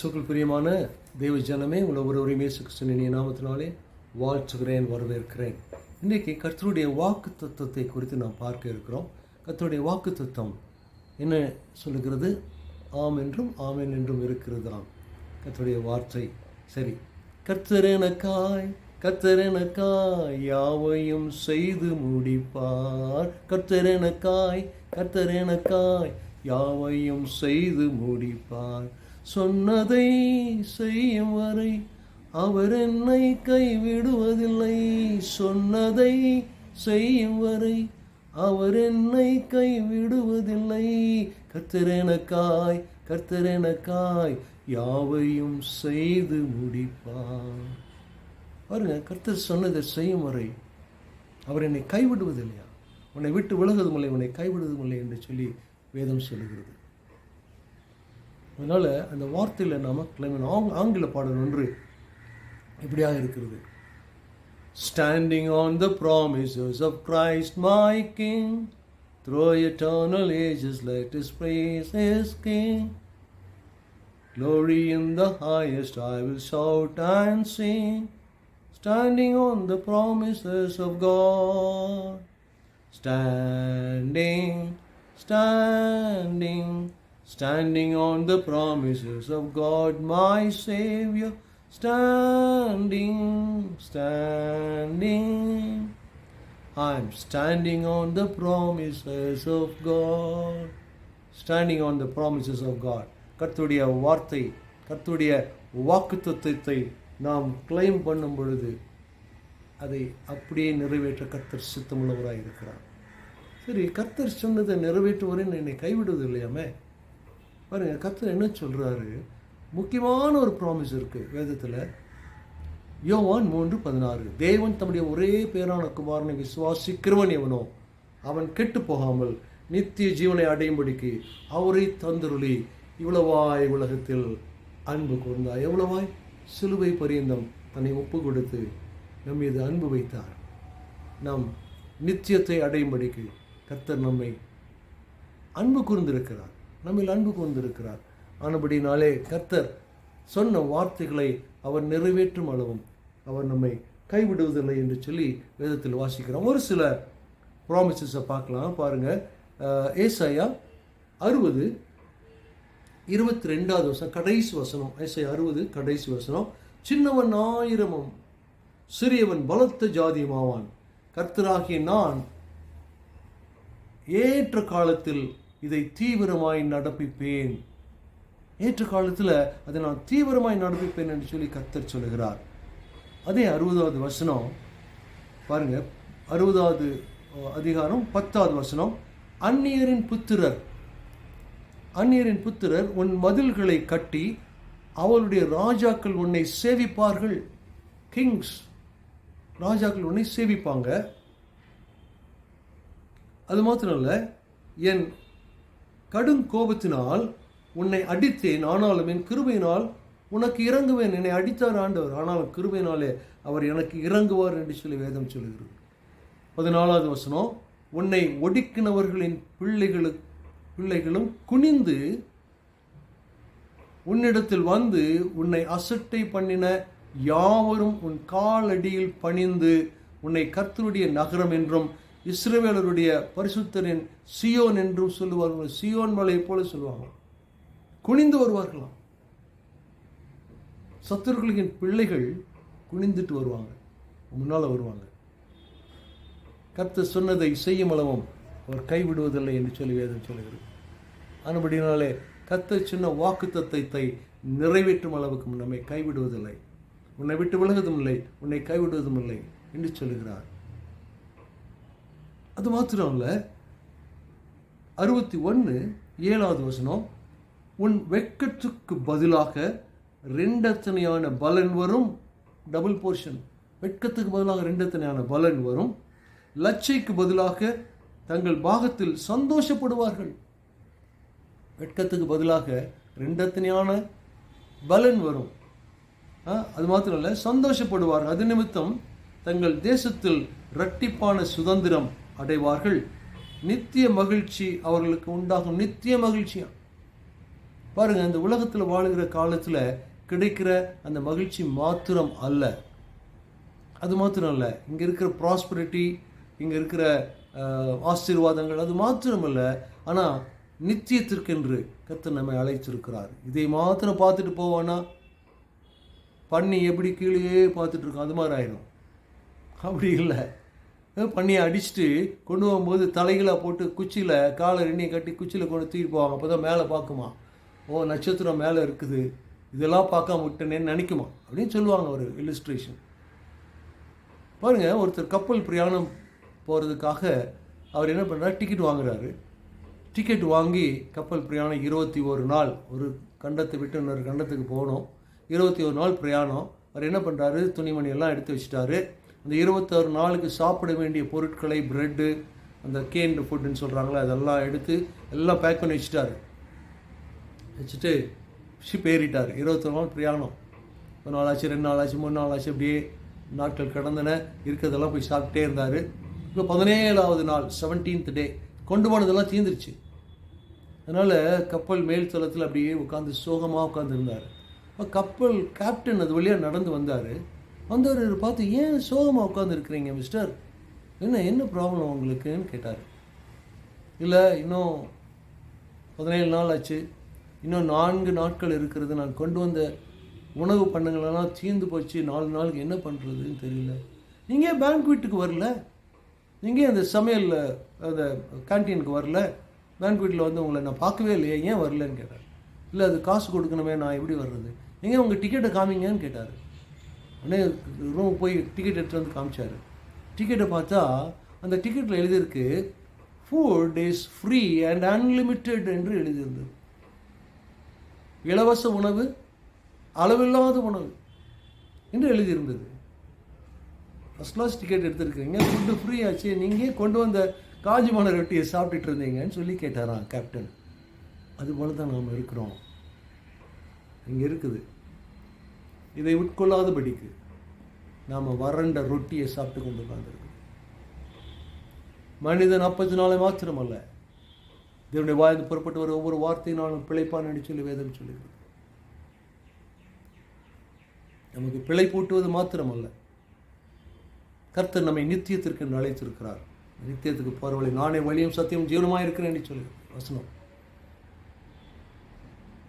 கிறிஸ்துவுக்குள் பிரியமான தெய்வ ஜனமே உள்ள ஒருவரையும் இயேசு கிறிஸ்துவின் நாமத்தினாலே வாழ்த்துகிறேன் வரவேற்கிறேன். இன்றைக்கி கர்த்தருடைய வாக்கு தத்துவத்தை குறித்து நாம் பார்க்க இருக்கிறோம். கர்த்தருடைய வாக்கு தத்துவம் என்ன சொல்லுகிறது? ஆம் என்றும் ஆமேன் என்றும் இருக்கிறதாம். கர்த்தருடைய வார்த்தை சரி. கர்த்தரெனக்காய் கர்த்தரெனக்காய் யாவையும் செய்து முடிப்பார். கர்த்தரெனக்காய் கர்த்தரெனக்காய் யாவையும் செய்து முடிப்பார். சொன்னதை செய்யும் வரை அவர் என்னை கைவிடுவதில்லை. சொன்னதை செய்யும் வரை அவர் என்னை கைவிடுவதில்லை. கர்த்தரெனக்காய் கர்த்தரெனக்காய் யாவையும் செய்து முடிப்பார். பாருங்க கர்த்தர் சொன்னதை செய்யும் வரை அவர் என்னை கைவிடுவதில்லையா? உன்னை விட்டு விலகுவதும் இல்லை உன்னை கைவிடுவதும் இல்லை என்று சொல்லி வேதம் சொல்லுகிறது. அதனால் அந்த வார்த்தையில் நாம் கிளம்பின ஆங் ஆங்கில பாடல் ஒன்று இப்படியாக இருக்கிறது standing on the promises of Christ my king through eternal ages light is praise is king Glory in the highest, I will shout and sing, standing on the promises of God. Standing, standing. Standing on the promises of God, my Savior. Standing, standing. I'm standing on the promises of God. Standing on the promises of God. கர்த்துடைய வார்த்தை கர்த்தருடைய வாக்குத்தத்தை நாம் claim பண்ணும் பொழுது அதை அப்படியே நிறைவேற்ற கர்த்தர் சித்தமுள்ளவராக இருக்கிறார் சரி கர்த்தர் சொன்னதை நிறைவேற்றுவரேன்னு என்னை கைவிடுவது இல்லையாமே பாருங்க கத்தர் என்ன சொல்கிறாரு முக்கியமான ஒரு ப்ராமிஸ் இருக்குது வேதத்தில். யோவான் மூன்று பதினாறு. தேவன் தம்முடைய ஒரே பேரான குமாரனை விசுவாசிக்கிறவன் எவனோ அவன் கெட்டு போகாமல் நித்திய ஜீவனை அடையும்படிக்கு அவரை தந்துருளி இவ்வளவாய் உலகத்தில் அன்பு கூர்ந்தார் எவ்வளவாய்? சிலுவை பரியந்தம் தன்னை ஒப்பு கொடுத்து நம் மீது அன்பு வைத்தார். நாம் நித்தியத்தை அடையும்படிக்கு கர்த்தர் நம்மை அன்பு கூர்ந்திருக்கிறார். நம்மில் அன்பு கொண்டிருக்கிறார். ஆனபடினாலே கர்த்தர் சொன்ன வார்த்தைகளை அவர் நிறைவேற்றும் அளவும் அவர் நம்மை கைவிடுவதில்லை என்று சொல்லி வேதத்தில் வாசிக்கிறோம். ஒரு சில ப்ராமிசஸை பார்க்கலாம். பாருங்கள் ஏசாயா அறுபது இருபத்தி ரெண்டாவது வசனம் கடைசி வசனம். ஏசாயா அறுபது கடைசி வசனம். சின்னவன் ஆயிரமும் சிறியவன் பலத்த ஜாதியுமாவான். கர்த்தராகிய நான் ஏற்ற காலத்தில் இதை தீவிரமாய் நடப்பிப்பேன். ஏற்ற காலத்தில் அதை நான் தீவிரமாய் நடப்பிப்பேன் என்று சொல்லி கத்தர் சொல்லுகிறார். அதே அறுபதாவது வசனம் பாருங்க அறுபதாவது அதிகாரம் பத்தாவது வசனம் அந்நியரின் புத்திரர் அந்நியரின் புத்திரர் உன் மதில்களை கட்டி அவளுடைய ராஜாக்கள் உன்னை சேவிப்பார்கள். கிங்ஸ் ராஜாக்கள் உன்னை சேவிப்பாங்க. அது மாத்திரம் இல்லை என் கடும் கோபத்தினால் உன்னை அடித்தேன். ஆனாலும் என் கிருபையினால் உனக்கு இறங்குவேன். என்னை அடித்தார் ஆண்டவர். ஆனாலும் கிருபையினாலே அவர் எனக்கு இறங்குவார் என்று சொல்லி வேதம் சொல்கிறது பதினாலாவது வசனம் உன்னை ஒடுக்கினவர்களின் பிள்ளைகளு பிள்ளைகளும் குனிந்து உன்னிடத்தில் வந்து உன்னை அசட்டை பண்ணின யாவரும் உன் காலடியில் பணிந்து உன்னை கர்த்தருடைய நகரம் என்றும் இஸ்ரேவேலருடைய பரிசுத்தரின் சியோன் என்றும் சொல்லுவார்கள். சியோன் மலை போல சொல்லுவாங்க. குனிந்து வருவார்களாம். சத்துருக்களின் பிள்ளைகள் குனிந்துட்டு வருவாங்க. முன்னால் வருவாங்க. கர்த்த சொன்னதை செய்யும் அளவும் அவர் கைவிடுவதில்லை என்று சொல்லி வேதம் சொல்லுகிறது. ஆனபடினாலே கத்த சின்ன வாக்கு தத்தத்தை நிறைவேற்றும் அளவுக்கு நம்மை கைவிடுவதில்லை. உன்னை விட்டு விலகுவதும் இல்லை. உன்னை கைவிடுவதும் இல்லை என்று சொல்லுகிறார். அது மாத்திரம் இல்லை அறுபத்தி ஒன்று ஏழாவது வசனம். உன் வெட்கத்துக்கு பதிலாக ரெண்டத்தனையான பலன் வரும். டபுள் போர்ஷன் வெட்கத்துக்கு பதிலாக ரெண்டத்தனையான பலன் வரும். லட்சைக்கு பதிலாக தங்கள் பாகத்தில் சந்தோஷப்படுவார்கள். வெட்கத்துக்கு பதிலாக ரெண்டத்தனையான பலன் வரும். அது மாத்திரம் இல்லை சந்தோஷப்படுவார்கள். அது நிமித்தம் தங்கள் தேசத்தில் இரட்டிப்பான சுதந்திரம் அடைவார்கள். நித்திய மகிழ்ச்சி அவர்களுக்கு உண்டாகும். நித்திய மகிழ்ச்சியா? பாருங்க இந்த உலகத்தில் வாழுகிற காலத்தில் கிடைக்கிற அந்த மகிழ்ச்சி மாத்திரம் அல்ல. அது மாத்திரம் அல்ல. இங்கே இருக்கிற ப்ராஸ்பரிட்டி இங்கே இருக்கிற ஆசீர்வாதங்கள் அது மாத்திரம் அல்ல. ஆனால் நித்தியத்திற்கென்று கர்த்தர் நம்மை அழைத்திருக்கிறார். இதை மாத்திரம் பார்த்துட்டு போவானா? பண்ணி எப்படி கீழேயே பார்த்துட்டு இருக்கோம் அது மாதிரி ஆயிடும் அப்படி இல்லை. பண்ணியை அடிச்சுட்டு கொண்டு போகும்போது தலைகளாக போட்டு குச்சியில் காலை ரெண்டையும் கட்டி குச்சியில் கொண்டு தூக்கிட்டு போவாங்க. அப்போ தான் மேலே பார்க்குமா? ஓ நட்சத்திரம் மேலே இருக்குது. இதெல்லாம் பார்க்காம விட்டனேன்னு நினைக்குமா? அப்படின்னு சொல்லுவாங்க ஒரு இல்லுஸ்ட்ரேஷன் பாருங்க ஒருத்தர் கப்பல் பிரயாணம் போகிறதுக்காக அவர் என்ன பண்ணுறாரு டிக்கெட் வாங்குறாரு. டிக்கெட் வாங்கி கப்பல் பிரயாணம் இருபத்தி ஒரு நாள். ஒரு கண்டத்தை விட்டு இன்னொரு கண்டத்துக்கு போகணும் இருபத்தி ஒரு நாள் பிரயாணம். அவர் என்ன பண்ணுறாரு துணிமணி எல்லாம் எடுத்து வச்சுட்டாரு. அந்த இருபத்தாறு நாளுக்கு சாப்பிட வேண்டிய பொருட்களை ப்ரெட்டு அந்த கேன்டு ஃபுட்டுன்னு சொல்கிறாங்களே அதெல்லாம் எடுத்து எல்லாம் பேக் பண்ணி வச்சுட்டாரு. வச்சுட்டு ஷிப் ஏறிட்டார் இருபத்தொரு நாள் பிரயாணம். ஒரு நாள் ஆச்சு ரெண்டு நாள் ஆச்சு மூணு நாள் ஆச்சு அப்படியே நாட்கள் கடந்தன. இருக்கிறதெல்லாம் போய் சாப்பிட்டே இருந்தார். இப்போ பதினேழாவது நாள் செவன்டீன்த் டே கொண்டு போனதெல்லாம் தீர்ந்துருச்சு அதனால் கப்பல் மேல் தளத்தில் அப்படியே உட்காந்து சோகமாக உட்காந்துருந்தார் அப்போ கப்பல் கேப்டன் அது வழியாக நடந்து வந்தார். வந்தவர் பார்த்து ஏன் சோகமாக உட்காந்துருக்குறீங்க மிஸ்டர் என்ன என்ன ப்ராப்ளம் உங்களுக்குன்னு கேட்டார். இல்லை இன்னும் பதினேழு நாள் ஆச்சு. இன்னும் நான்கு நாட்கள் இருக்கிறது. நான் கொண்டு வந்த உணவு பண்ணுங்களெல்லாம் தீர்ந்து போச்சு. நாலு நாளுக்கு என்ன பண்ணுறதுன்னு தெரியல. நீங்கள் ஏன் பேங்க்வீட்டுக்கு வரல? நீங்கள் அந்த சமையலில் அந்த கேன்டீனுக்கு வரல? பேங்க்வீட்டில் வந்து உங்களை நான் பார்க்கவே இல்லையே. ஏன் வரலன்னு கேட்டார். இல்லை அது காசு கொடுக்கணுமே. நான் எப்படி வர்றது? நீங்கள் உங்கள் டிக்கெட்டை காமிங்கன்னு கேட்டார். உடனே ரூம் போய் டிக்கெட் எடுத்துகிட்டு வந்து காமிச்சார். டிக்கெட்டை பார்த்தா அந்த டிக்கெட்டில் எழுதியிருக்கு food is free and unlimited என்று எழுதியிருந்தது. இலவச உணவு அளவில்லாத உணவு என்று எழுதியிருந்தது. ஃபஸ்ட் கிளாஸ் டிக்கெட் எடுத்திருக்கீங்க ஃபுட்டு ஃப்ரீ ஆச்சு நீங்கள் கொண்டு வந்த காஞ்சிமான ரொட்டியை சாப்பிட்டுட்டு இருந்தீங்கன்னு சொல்லி கேட்டாராம் கேப்டன் அதுபோல தான் நாம் இருக்கிறோம். இங்கே இருக்குது. இதை உட்கொள்ளாதபடிக்கு நாம் வறண்ட ரொட்டியை சாப்பிட்டு கொண்டு உட்கார்ந்துருக்கோம். மனிதன் அப்பத்தினாலே மாத்திரமல்ல தேவனுடைய வாய்ந்து புறப்பட்டு வர ஒவ்வொரு வார்த்தையினாலும் பிழைப்பான் என்று சொல்லி வேதம் சொல்லுகிறது. நமக்கு பிழை பூட்டுவது மாத்திரமல்ல. கர்த்தர் நம்மை நித்தியத்திற்கு அழைத்திருக்கிறார். நித்தியத்துக்கு போறவளை நானே வழியும் சத்தியம் ஜீவனமாக இருக்கிறேன் என்று வசனம்.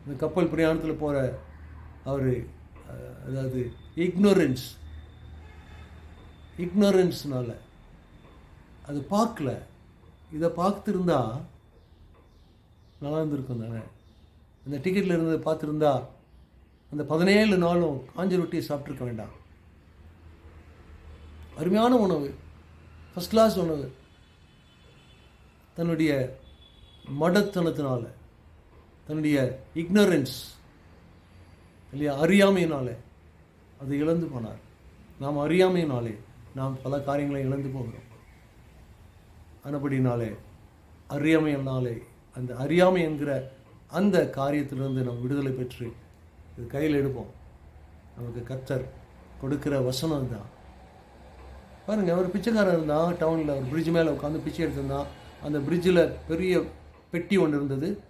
இந்த கப்பல் பிரயாணத்தில் போகிற அவர் அதாவது இக்னோரன்ஸ் இக்னோரன்ஸ்னால அது பார்க்கல. இதை பார்த்துருந்தா நல்லா இருந்திருக்கும் தானே அந்த டிக்கெட்டில் இருந்ததை பார்த்துருந்தா அந்த பதினேழு நாளும் காஞ்ச ரொட்டியை சாப்பிட்ருக்க வேண்டாம். அருமையான உணவு. ஃபஸ்ட் கிளாஸ் உணவு. தன்னுடைய மடத்தனத்தினால. தன்னுடைய இக்னரன்ஸ் இல்லையா? அறியாமையினாலே அது இழந்து போனார். நாம் அறியாமையினாலே நாம் பல காரியங்களை இழந்து போகிறோம். ஆனபடினாலே அறியாமையினாலே அந்த அறியாமை என்கிற அந்த காரியத்திலிருந்து நாம் விடுதலை பெற்று இது கையில் எடுப்போம். நமக்கு கத்தர் கொடுக்கிற வசனம் தான் பாருங்க ஒரு பிச்சைக்காரன் இருந்தான் டவுனில் ஒரு பிரிட்ஜ் மேலே உட்காந்து பிச்சை எடுத்திருந்தான் அந்த பிரிட்ஜில் பெரிய பெட்டி ஒன்று இருந்தது.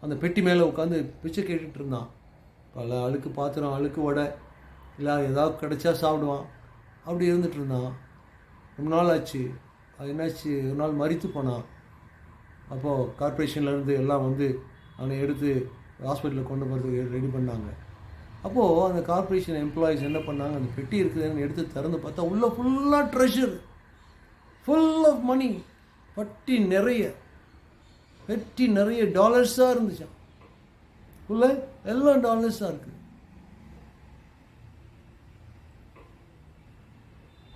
அந்த பெட்டி மேலே உட்காந்து பிச்சை கேட்டுட்டு இருந்தான். பல அழுக்கு பாத்திரம் அழுக்கு வடை இல்லை ஏதாவது கிடைச்சா சாப்பிடுவான். அப்படி இருந்துட்டு இருந்தான். ரொம்ப நாள் ஆச்சு. அது என்னாச்சு? ஒரு நாள் மறித்து போனான். அப்போது கார்ப்பரேஷன்லேருந்து எல்லாம் வந்து அவனை எடுத்து ஹாஸ்பிட்டலில் கொண்டு போகிறதுக்கு ரெடி பண்ணாங்க. அப்போது அந்த கார்ப்பரேஷன் எம்ப்ளாயீஸ் என்ன பண்ணாங்க? அந்த பெட்டி இருக்குதுன்னு எடுத்து திறந்து பார்த்தா உள்ளே ஃபுல்லாக ட்ரெஷர் ஃபுல் ஆஃப் மணி பட்டி நிறைய பெட்டி நிறைய டாலர்ஸாக இருந்துச்சான் உள்ள எல்லாம் டாலர்ஸாக இருக்குது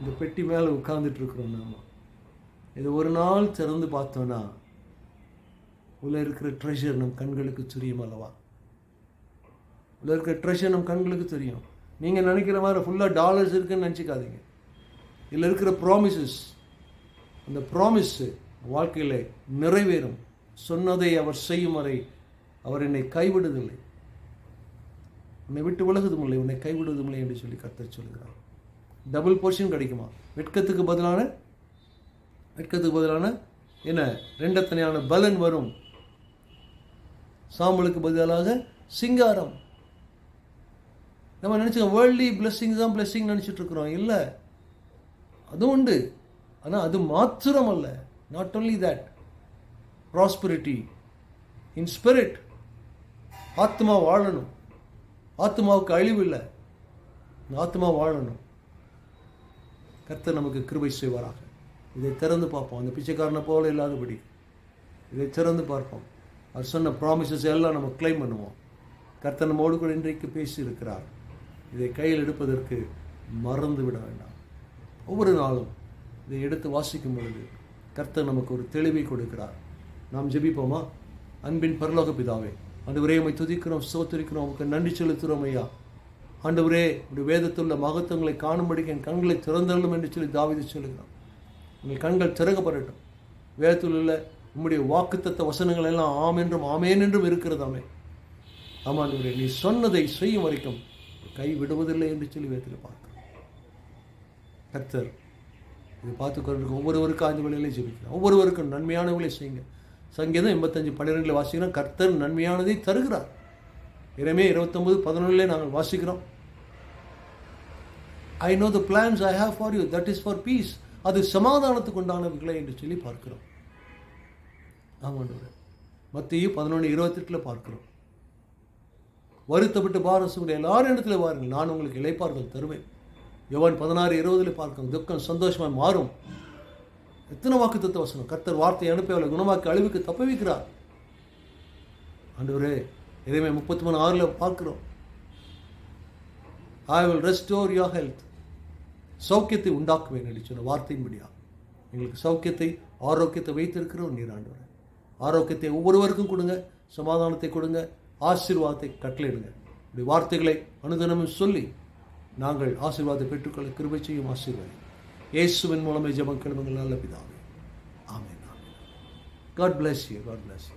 இந்த பெட்டி மேலே உட்கார்ந்துட்டு இருக்கிறோம் நாம. இது ஒரு நாள் திறந்து பார்த்தோன்னா உள்ள இருக்கிற ட்ரெஷர் நம் கண்களுக்கு தெரியும் அல்லவா? உள்ள இருக்கிற ட்ரெஷர் நம் கண்களுக்கு தெரியும். நீங்கள் நினைக்கிற மாதிரி ஃபுல்லாக டாலர்ஸ் இருக்குன்னு நினச்சிக்காதீங்க. இதில் இருக்கிற ப்ராமிசஸ் அந்த ப்ராமிஸ் வாழ்க்கையில் நிறைவேறும். சொன்னதை அவர் செய்யும் வரை அவர் என்னை கைவிடுவதில்லை உன்னை விட்டு விலகுதும் இல்லை உன்னை கைவிடுவதும் இல்லை என்று சொல்லி கர்த்தர் சொல்கிறார் டபுள் போர்ஷன் கிடைக்குமா? வெட்கத்துக்கு பதிலான வெட்கத்துக்கு பதிலான என்ன? ரெண்டத்தனையான பலன் வரும். சாம்பலுக்கு பதிலாக சிங்காரம். நம்ம நினச்சிக்கோம் வேர்ல்டி பிளெஸ்ஸிங் தான் பிளெஸ்ஸிங் நினச்சிட்டு இருக்கிறோம். இல்லை. அதுவும் உண்டு. ஆனால் அது மாத்திரம் அல்ல not only that prosperity in spirit ஆத்மா வாழணும். ஆத்மாவுக்கு அழிவு இல்லை. ஆத்மா வாழணும். கர்த்தர் நமக்கு கிருபை செய்வாராக. இதை திறந்து பார்ப்போம். அந்த பிச்சைக்காரனை போல இல்லாதபடி இதை திறந்து பார்ப்போம். அவர் சொன்ன ப்ராமிசஸ் எல்லாம் நம்ம கிளைம் பண்ணுவோம். கர்த்தர் நம்மோடு கூட இன்றைக்கு பேசியிருக்கிறார். இதை கையில் எடுப்பதற்கு மறந்து விட வேண்டாம். ஒவ்வொரு நாளும் இதை எடுத்து வாசிக்கும் பொழுது கர்த்தர் நமக்கு ஒரு தெளிவை கொடுக்கிறார். நாம் ஜெபிப்போமா? அன்பின் பரலோக பிதாவே ஆண்டவரே உமை துதிக்கிறோம் சோத்திருக்கிறோம் உமக்கு நன்றி செலுத்துகிறோம் ஐயா. ஆண்டவரே உடைய வேதத்துள்ள மகத்துவங்களை காணும்படிக்கு என் கண்களை திறந்தள்ளும் என்று சொல்லி தாவிது சொல்லுகிறோம் உங்கள் கண்கள் திறக்கப்படட்டும். வேதத்தில் உள்ள உம்முடைய வாக்குத்தத்த வசனங்கள் எல்லாம் ஆம் என்றும் ஆமேன் என்றும் இருக்கிறதாமே. ஆமாண்டவரே நீ சொன்னதை செய்யும் வரைக்கும் கை விடுவதில்லை என்று சொல்லி வேதத்தில் பார்க்கிறோம். கர்த்தர் இதை பார்த்து கொண்டிருக்க ஒவ்வொருவருக்கும் ஆஞ்சு வேலையிலே ஜெபிக்கிறோம் ஒவ்வொருவருக்கும் நன்மையானவர்களே செய்யுங்க. சங்கீதம் எண்பத்தஞ்சு பன்னிரெண்டில் வாசிக்கிறோம். கர்த்தர் நன்மையானதை தருகிறார். இறமே இருபத்தொம்பது பதினொன்றிலே நாங்கள் வாசிக்கிறோம். I know the plans I have for you that is for peace அது சமாதானத்துக்கு உண்டானவைகளை என்று சொல்லி பார்க்கிறோம். ஆமாண்டவர் மத்தியும் பதினொன்று இருபத்தெட்டில் பார்க்கிறோம். வருத்தப்பட்டு பாரசுடைய எல்லாரும் இடத்துல வாருங்கள். நான் உங்களுக்கு இழைப்பார்கள் தருவேன். எவன் பதினாறு இருபதில் பார்க்கும் துக்கம் சந்தோஷமாக மாறும். எத்தனை வாக்கு தத்துவ வசனம். கர்த்தர் வார்த்தை அனுப்பி அவளை குணமாக்கி அழிவுக்கு தப்ப வைக்கிறார் ஆண்டவரே எதையுமே முப்பத்தி மூணு ஆறில் பார்க்குறோம். I will restore your health சௌக்கியத்தை உண்டாக்குவேன் என்று சொன்ன வார்த்தையின்படியா? எங்களுக்கு சௌக்கியத்தை ஆரோக்கியத்தை வைத்திருக்கிறோம் நீர் ஆண்டவரே. ஆரோக்கியத்தை ஒவ்வொருவருக்கும் கொடுங்க சமாதானத்தை கொடுங்க ஆசீர்வாதத்தை கட்டளையிடுங்க. இப்படி வார்த்தைகளை அனுதினமும் சொல்லி நாங்கள் ஆசீர்வாதத்தை பெற்றுக்கொள்ள கிருபை செய்யும் ஆசீர்வாதம் இயேசுவின் மூலமே ஜெபம் கிளம்புங்கள். நல்ல பிதாவே. ஆமே amen. God bless you God bless you